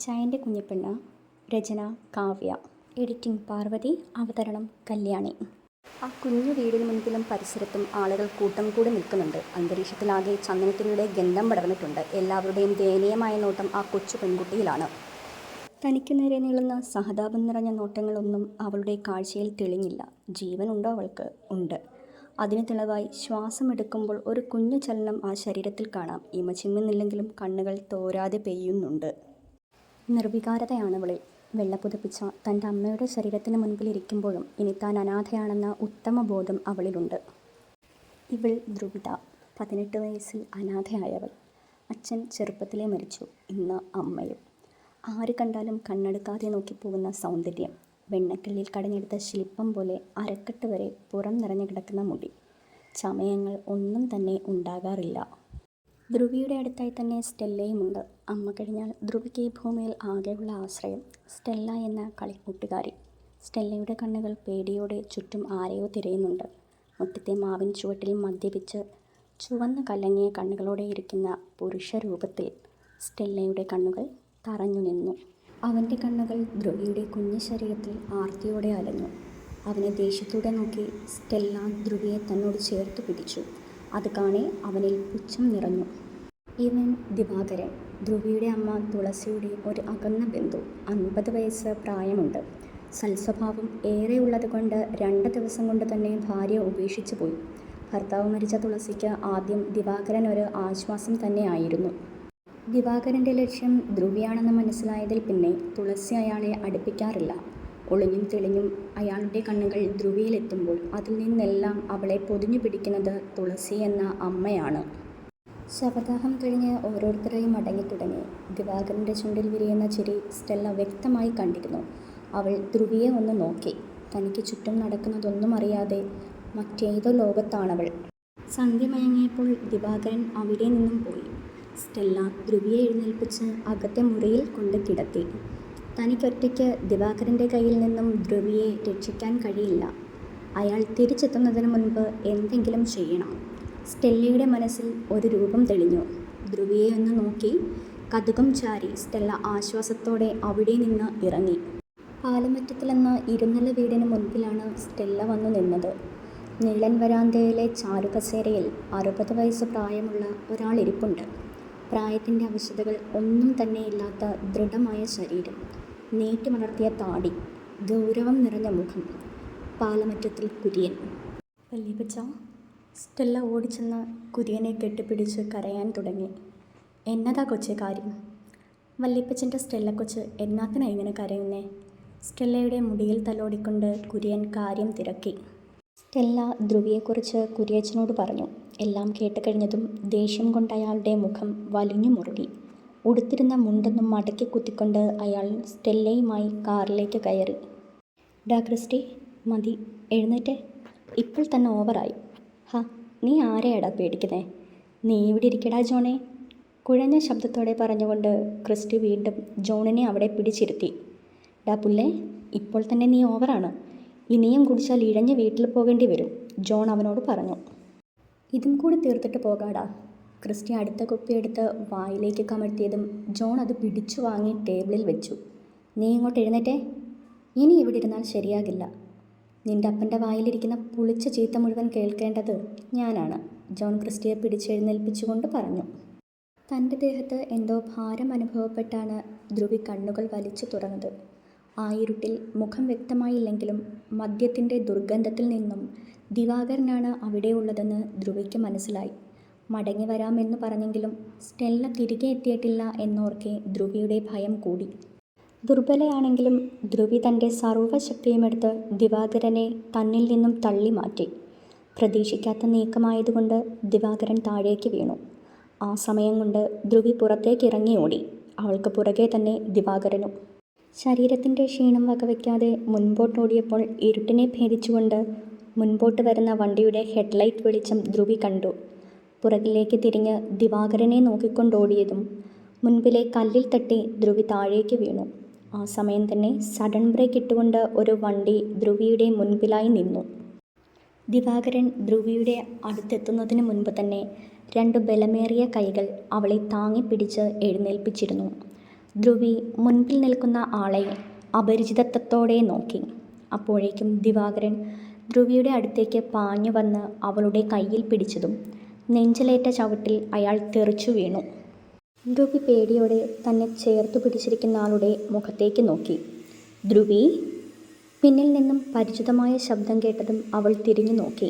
ചായന്റെ കുഞ്ഞിപ്പെണ്ണ് രചന കാവ്യ. എഡിറ്റിംഗ് പാർവതി അവതരണം കല്യാണി. ആ കുഞ്ഞു വീടിന് മുൻപിലും പരിസരത്തും ആളുകൾ കൂട്ടം കൂടി നിൽക്കുന്നുണ്ട്. അന്തരീക്ഷത്തിലാകെ ചന്ദനത്തിലൂടെ ഗന്ധം പടർന്നിട്ടുണ്ട്. എല്ലാവരുടെയും ദയനീയമായ നോട്ടം ആ കൊച്ചു പെൺകുട്ടിയിലാണ്. തനിക്ക് നേരെ നീളുന്ന സഹതാപം നിറഞ്ഞ നോട്ടങ്ങളൊന്നും അവളുടെ കാഴ്ചയിൽ തെളിഞ്ഞില്ല. ജീവനുണ്ടോ അവൾക്ക്? ഉണ്ട്. അതിന് തെളിവായി ശ്വാസമെടുക്കുമ്പോൾ ഒരു കുഞ്ഞു ചലനം ആ ശരീരത്തിൽ കാണാം. ഇമ ചിമ്മുന്നില്ലെങ്കിലും കണ്ണുകൾ തോരാതെ പെയ്യുന്നുണ്ട്. നിർവികാരതയാണവളിൽ വെള്ളപ്പുതപ്പിച്ച തന്റെ അമ്മയുടെ ശരീരത്തിന് മുൻപിലിരിക്കുമ്പോഴും ഇനി താൻ അനാഥയാണെന്ന ഉത്തമ ബോധം അവളിലുണ്ട്. ഇവൾ ധ്രുവിത പതിനെട്ട് വയസ്സിൽ അനാഥയായവൾ. അച്ഛൻ ചെറുപ്പത്തിലേ മരിച്ചു ഇന്ന് അമ്മയും. ആര് കണ്ടാലും കണ്ണെടുക്കാതെ നോക്കിപ്പോകുന്ന സൗന്ദര്യം വെണ്ണക്കല്ലിൽ കടഞ്ഞെടുത്ത ശില്പം പോലെ അരക്കെട്ട് വരെ പുറം നിറഞ്ഞു കിടക്കുന്ന മുടി. ചമയങ്ങൾ ഒന്നും തന്നെ ഉണ്ടാകാറില്ല. ധ്രുവിയുടെ അടുത്തായി തന്നെ സ്റ്റെല്ലയുമുണ്ട് അമ്മ കഴിഞ്ഞാൽ ധ്രുവിക്ക് ഈ ഭൂമിയിൽ ആകെയുള്ള ആശ്രയം സ്റ്റെല്ല എന്ന കളിക്കൂട്ടുകാരി. സ്റ്റെല്ലയുടെ കണ്ണുകൾ പേടിയോടെ ചുറ്റും ആരെയോ തിരയുന്നുണ്ട്. മുറ്റത്തെ മാവിൻ ചുവട്ടിൽ മദ്യപിച്ച് ചുവന്ന കലങ്ങിയ കണ്ണുകളോടെ ഇരിക്കുന്ന പുരുഷ രൂപത്തിൽ സ്റ്റെല്ലയുടെ കണ്ണുകൾ തറഞ്ഞു നിന്നു. അവന്റെ കണ്ണുകൾ ധ്രുവിയുടെ കുഞ്ഞു ശരീരത്തിൽ ആർത്തിയോടെ അലഞ്ഞു. അവനെ ദേഷ്യത്തോടെ നോക്കി സ്റ്റെല്ല ധ്രുവിയെ തന്നോട് ചേർത്ത് പിടിച്ചു. അത് കാണെ അവനിൽ പുച്ഛം നിറഞ്ഞു. ഇവൻ ദിവാകരൻ ധ്രുവിയുടെ അമ്മ തുളസിയുടെ ഒരു അകന്ന ബന്ധു അൻപത് വയസ്സ് പ്രായമുണ്ട്. സൽസ്വഭാവം ഏറെ ഉള്ളതുകൊണ്ട് രണ്ട് ദിവസം കൊണ്ട് തന്നെ ഭാര്യ ഉപേക്ഷിച്ചു പോയി. ഭർത്താവ് മരിച്ച തുളസിക്ക് ആദ്യം ദിവാകരൻ ഒരു ആശ്വാസം തന്നെയായിരുന്നു ദിവാകരന്റെ ലക്ഷ്യം ധ്രുവിയാണെന്ന് മനസ്സിലായതിൽ പിന്നെ തുളസി അയാളെ അടുപ്പിക്കാറില്ല. ഒളിഞ്ഞും തെളിഞ്ഞും അയാളുടെ കണ്ണുകൾ ധ്രുവിയിലെത്തുമ്പോൾ അതിൽ നിന്നെല്ലാം അവളെ പൊതിഞ്ഞു പിടിക്കുന്നത് തുളസി എന്ന അമ്മയാണ്. ശവദാഹം കഴിഞ്ഞ് ഓരോരുത്തരെയും മടങ്ങിത്തുടങ്ങി. ദിവാകരന്റെ ചുണ്ടിൽ വിരിയുന്ന ചിരി സ്റ്റെല്ല വ്യക്തമായി കണ്ടിരുന്നു. അവൾ ധ്രുവിയെ ഒന്ന് നോക്കി. തനിക്ക് ചുറ്റും നടക്കുന്നതൊന്നും അറിയാതെ മറ്റേതോ ലോകത്താണവൾ. സന്ധ്യ മയങ്ങിയപ്പോൾ ദിവാകരൻ അവിടെ നിന്നും പോയി. സ്റ്റെല്ല ധ്രുവിയെ എഴുന്നേൽപ്പിച്ച് അകത്തെ മുറിയിൽ കൊണ്ട് കിടത്തി. തനിക്കൊറ്റയ്ക്ക് ദിവാകരന്റെ കയ്യിൽ നിന്നും ധ്രുവിയെ രക്ഷിക്കാൻ കഴിയില്ല. അയാൾ തിരിച്ചെത്തുന്നതിന് മുൻപ് എന്തെങ്കിലും ചെയ്യണം. സ്റ്റെല്ലയുടെ മനസ്സിൽ ഒരു രൂപം തെളിഞ്ഞു. ധ്രുവിയെ ഒന്ന് നോക്കി. കതുകം ചാരി സ്റ്റെല്ല ആശ്വാസത്തോടെ അവിടെ നിന്ന് ഇറങ്ങി. പാലമറ്റത്തിലെന്ന ഇരുനില വീടിന് മുൻപിലാണ് സ്റ്റെല്ല വന്നു നിന്നത്. നീളൻ വരാന്തയിലെ ചാരുകസേരയിൽ അറുപത് വയസ്സ് പ്രായമുള്ള ഒരാൾ ഇരിപ്പുണ്ട്. പ്രായത്തിന്റെ അവശതകൾ ഒന്നും തന്നെ ഇല്ലാത്ത ദൃഢമായ ശരീരം. നീട്ടിമലർത്തിയ താടി. ഗൗരവം നിറഞ്ഞ മുഖം. പാലമറ്റത്തിൽ കുര്യൻ. വല്യപ്പച്ച സ്റ്റെല്ല ഓടിച്ചെന്ന് കുര്യനെ കെട്ടിപ്പിടിച്ച് കരയാൻ തുടങ്ങി. എന്നതാ കൊച്ചെ കാര്യം? വല്യപ്പച്ചന്റെ സ്റ്റെല്ല കൊച്ച് എന്നാത്തിനാ ഇങ്ങനെ കരയുന്നേ? സ്റ്റെല്ലയുടെ മുടിയിൽ തലോടിക്കൊണ്ട് കുര്യൻ കാര്യം തിരക്കി. സ്റ്റെല്ല ധ്രുവിയെക്കുറിച്ച് കുര്യച്ചനോട് പറഞ്ഞു. എല്ലാം കേട്ട് കഴിഞ്ഞതും ദേഷ്യം കൊണ്ട് അയാളുടെ മുഖം വലിഞ്ഞു മുറുകി. ഉടുത്തിരുന്ന മുണ്ടെന്നും മടക്കി കുത്തിക്കൊണ്ട് അയാൾ സ്റ്റെല്ലയുമായി കാറിലേക്ക് കയറി. ഡാ ക്രിസ്റ്റി മതി എഴുന്നേറ്റ്. ഇപ്പോൾ തന്നെ ഓവറായി ഹാ നീ ആരെയാടാ പേടിക്കുന്നേ? നീ ഇവിടെ ഇരിക്കടാ ജോണേ. കുഴഞ്ഞ ശബ്ദത്തോടെ പറഞ്ഞുകൊണ്ട് ക്രിസ്റ്റി വീണ്ടും ജോണിനെ അവിടെ പിടിച്ചിരുത്തി. ഡാ പുല്ലേ ഇപ്പോൾ തന്നെ നീ ഓവറാണ്. ഇനിയും കുടിച്ചാൽ ഇഴഞ്ഞ് വീട്ടിൽ പോകേണ്ടി വരും ജോൺ അവനോട് പറഞ്ഞു. ഇതും കൂടി തീർത്തിട്ട് പോകാടാ. ക്രിസ്റ്റി അടുത്ത കുപ്പിയെടുത്ത് വായിലേക്ക് കമഴ്ത്തിയതും ജോൺ അത് പിടിച്ചു വാങ്ങി ടേബിളിൽ വെച്ചു. നീ ഇങ്ങോട്ട് എഴുന്നേറ്റേ. ഇനി ഇവിടെ ഇരുന്നാൽ ശരിയാകില്ല. നിന്റെ അപ്പന്റെ വായിലിരിക്കുന്ന പുളിച്ച ചീത്ത മുഴുവൻ കേൾക്കേണ്ടത് ഞാനാണ്. ജോൺ ക്രിസ്റ്റിയെ പിടിച്ചെഴുന്നേൽപ്പിച്ചുകൊണ്ട് പറഞ്ഞു. തന്റെ ദേഹത്ത് എന്തോ ഭാരം അനുഭവപ്പെട്ടാണ് ധ്രുവി കണ്ണുകൾ വലിച്ചു തുറന്നത്. ആ ഇരുട്ടിൽ മുഖം വ്യക്തമായില്ലെങ്കിലും മദ്യത്തിന്റെ ദുർഗന്ധത്തിൽ നിന്നും ദിവാകരനാണ് അവിടെയുള്ളതെന്ന് ധ്രുവിക്ക് മനസ്സിലായി. മടങ്ങി വരാമെന്ന് പറഞ്ഞെങ്കിലും സ്റ്റെല്ല തിരികെ എത്തിയിട്ടില്ല എന്നോർക്കെ ധ്രുവിയുടെ ഭയം കൂടി. ദുർബലയാണെങ്കിലും ധ്രുവി തന്റെ സർവശക്തിയുമെടുത്ത് ദിവാകരനെ തന്നിൽ നിന്നും തള്ളി മാറ്റി പ്രതീക്ഷിക്കാത്ത നീക്കമായതുകൊണ്ട് ദിവാകരൻ താഴേക്ക് വീണു. ആ സമയം കൊണ്ട് ധ്രുവി പുറത്തേക്ക് ഇറങ്ങി ഓടി. അവൾക്ക് പുറകെ തന്നെ ദിവാകരനും. ശരീരത്തിന്റെ ക്ഷീണം വകവയ്ക്കാതെ മുൻപോട്ടോടിയപ്പോൾ ഇരുട്ടിനെ ഭേദിച്ചുകൊണ്ട് മുൻപോട്ട് വരുന്ന വണ്ടിയുടെ ഹെഡ്ലൈറ്റ് വെളിച്ചം ധ്രുവി കണ്ടു. പുറകിലേക്ക് തിരിഞ്ഞ് ദിവാകരനെ നോക്കിക്കൊണ്ടോടിയതും മുൻപിലെ കല്ലിൽ തട്ടി ധ്രുവി താഴേക്ക് വീണു. ആ സമയം തന്നെ സഡൻ ബ്രേക്ക് ഇട്ടുകൊണ്ട് ഒരു വണ്ടി ധ്രുവിയുടെ മുൻപിലായി നിന്നു. ദിവാകരൻ ധ്രുവിയുടെ അടുത്തെത്തുന്നതിന് മുൻപ് തന്നെ രണ്ട് ബലമേറിയ കൈകൾ അവളെ താങ്ങിപ്പിടിച്ച് എഴുന്നേൽപ്പിച്ചിരുന്നു. ധ്രുവി മുൻപിൽ നിൽക്കുന്ന ആളെ അപരിചിതത്വത്തോടെ നോക്കി. അപ്പോഴേക്കും ദിവാകരൻ ധ്രുവിയുടെ അടുത്തേക്ക് പാഞ്ഞു വന്ന് അവളുടെ കയ്യിൽ പിടിച്ചതും നെഞ്ചിലേറ്റ ചവിട്ടിൽ അയാൾ തെറിച്ചു വീണു. ധ്രുവി പേടിയോടെ തന്നെ ചേർത്തു പിടിച്ചിരിക്കുന്ന ആളുടെ മുഖത്തേക്ക് നോക്കി. ധ്രുവി പിന്നിൽ നിന്നും പരിചിതമായ ശബ്ദം കേട്ടതും അവൾ തിരിഞ്ഞു നോക്കി.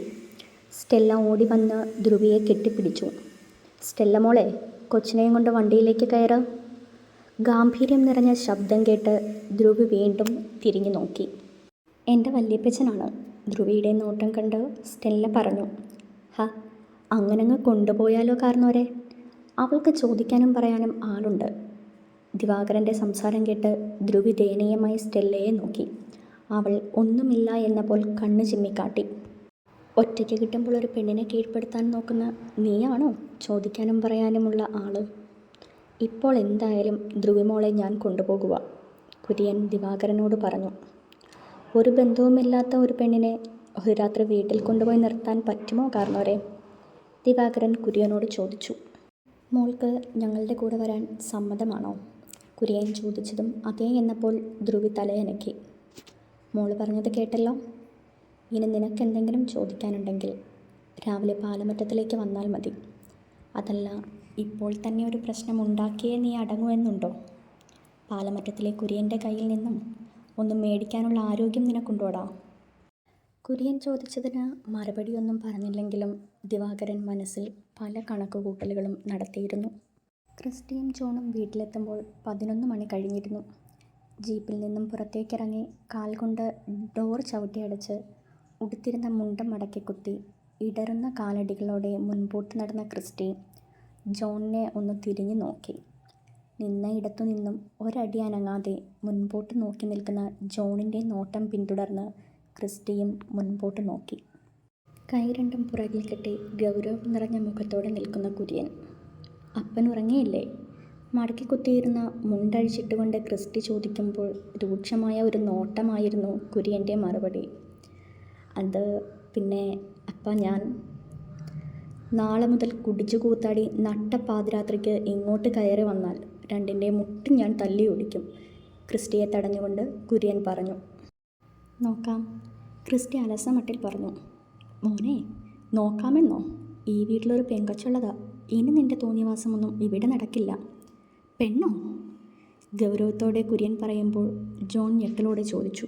സ്റ്റെല്ല ഓടി വന്ന് ധ്രുവിയെ കെട്ടിപ്പിടിച്ചു. സ്റ്റെല്ല മോളെ കൊച്ചിനെയും കൊണ്ട് വണ്ടിയിലേക്ക് കയറ. ഗാംഭീര്യം നിറഞ്ഞ ശബ്ദം കേട്ട് ധ്രുവി വീണ്ടും തിരിഞ്ഞു നോക്കി. എന്റെ വല്യപ്പച്ചനാണ് ധ്രുവിയുടെ നോട്ടം കണ്ട് സ്റ്റെല്ല പറഞ്ഞു. ഹ അങ്ങനങ്ങ് കൊണ്ടുപോയാലോ കാരണവരെ അവൾക്ക് ചോദിക്കാനും പറയാനും ആളുണ്ട്. ദിവാകരന്റെ സംസാരം കേട്ട് ധ്രുവി ദയനീയമായി സ്റ്റെല്ലയെ നോക്കി. അവൾ ഒന്നുമില്ല എന്ന പോൽ കണ്ണു ചിമ്മിക്കാട്ടി. ഒറ്റയ്ക്ക് കിട്ടുമ്പോൾ ഒരു പെണ്ണിനെ കീഴ്പ്പെടുത്താൻ നോക്കുന്ന നീയാണോ? ചോദിക്കാനും പറയാനുമുള്ള ആൾ. ഇപ്പോൾ എന്തായാലും ധ്രുവിമോളെ ഞാൻ കൊണ്ടുപോകുക കുര്യൻ ദിവാകരനോട് പറഞ്ഞു. ഒരു ബന്ധവുമില്ലാത്ത ഒരു പെണ്ണിനെ ഒരു രാത്രി വീട്ടിൽ കൊണ്ടുപോയി നിർത്താൻ പറ്റുമോ കാരണവരെ ദിവാകരൻ കുര്യനോട് ചോദിച്ചു. മോൾക്ക് ഞങ്ങളുടെ കൂടെ വരാൻ സമ്മതമാണോ? കുര്യൻ ചോദിച്ചതും അതേ എന്നപ്പോൾ ധ്രുവി തലയനക്കി മോൾ പറഞ്ഞത് കേട്ടല്ലോ? ഇനി നിനക്കെന്തെങ്കിലും ചോദിക്കാനുണ്ടെങ്കിൽ രാവിലെ പാലമറ്റത്തിലേക്ക് വന്നാൽ മതി. അതല്ല ഇപ്പോൾ തന്നെ ഒരു പ്രശ്നം ഉണ്ടാക്കിയേ നീ അടങ്ങുമെന്നുണ്ടോ പാലമറ്റത്തിലെ കുര്യന്റെ കയ്യിൽ നിന്നും ഒന്നും മേടിക്കാനുള്ള ആരോഗ്യം നിനക്കുണ്ടോടാ? കുര്യൻ ചോദിച്ചതിന് മറുപടിയൊന്നും പറഞ്ഞില്ലെങ്കിലും ദിവാകരൻ മനസ്സിൽ പല കണക്കുകൂട്ടലുകളും നടത്തിയിരുന്നു. ക്രിസ്റ്റിയും ജോണും വീട്ടിലെത്തുമ്പോൾ പതിനൊന്ന് മണി കഴിഞ്ഞിരുന്നു. ജീപ്പിൽ നിന്നും പുറത്തേക്കിറങ്ങി കാൽ കൊണ്ട് ഡോർ ചവിട്ടിയടച്ച് ഉടുത്തിരുന്ന മുണ്ടം മടക്കി കുത്തി ഇടറുന്ന കാലടികളോടെ മുൻപോട്ട് നടന്ന ക്രിസ്റ്റി ജോണിനെ ഒന്ന് തിരിഞ്ഞു നോക്കി. നിന്ന ഇടത്തു നിന്നും ഒരടി അനങ്ങാതെ മുൻപോട്ട് നോക്കി നിൽക്കുന്ന ജോണിന്റെ നോട്ടം പിന്തുടർന്ന് ക്രിസ്റ്റിയും മുൻപോട്ട് നോക്കി. കൈരണ്ടും പുറകിൽ കെട്ടി ഗൗരവം നിറഞ്ഞ മുഖത്തോടെ നിൽക്കുന്ന കുര്യൻ. അപ്പൻ ഉറങ്ങിയില്ലേ മടക്കി കുത്തിയിരുന്ന മുണ്ടഴിച്ചിട്ടുകൊണ്ട് ക്രിസ്റ്റി ചോദിക്കുമ്പോൾ രൂക്ഷമായ ഒരു നോട്ടമായിരുന്നു കുര്യന്റെ മറുപടി. അത് പിന്നെ അപ്പ ഞാൻ. നാളെ മുതൽ കുടിച്ചു കൂത്താടി നട്ട പാതിരാത്രിക്ക് ഇങ്ങോട്ട് കയറി വന്നാൽ രണ്ടിന്റെ മുട്ടും ഞാൻ തല്ലി ഓടിക്കും ക്രിസ്റ്റിയെ തടഞ്ഞുകൊണ്ട് കുര്യൻ പറഞ്ഞു. നോക്കാം. ക്രിസ്റ്റി അലസമട്ടിൽ പറഞ്ഞു മോനെ നോക്കാമെന്നോ? ഈ വീട്ടിലൊരു പെങ്കൊച്ചുള്ളതാ. ഇനി നിന്റെ തോന്നിയവാസമൊന്നും ഇവിടെ നടക്കില്ല. പെണ്ണോ? ഗൗരവത്തോടെ കുര്യൻ പറയുമ്പോൾ ജോൺ ഞെട്ടലോടെ ചോദിച്ചു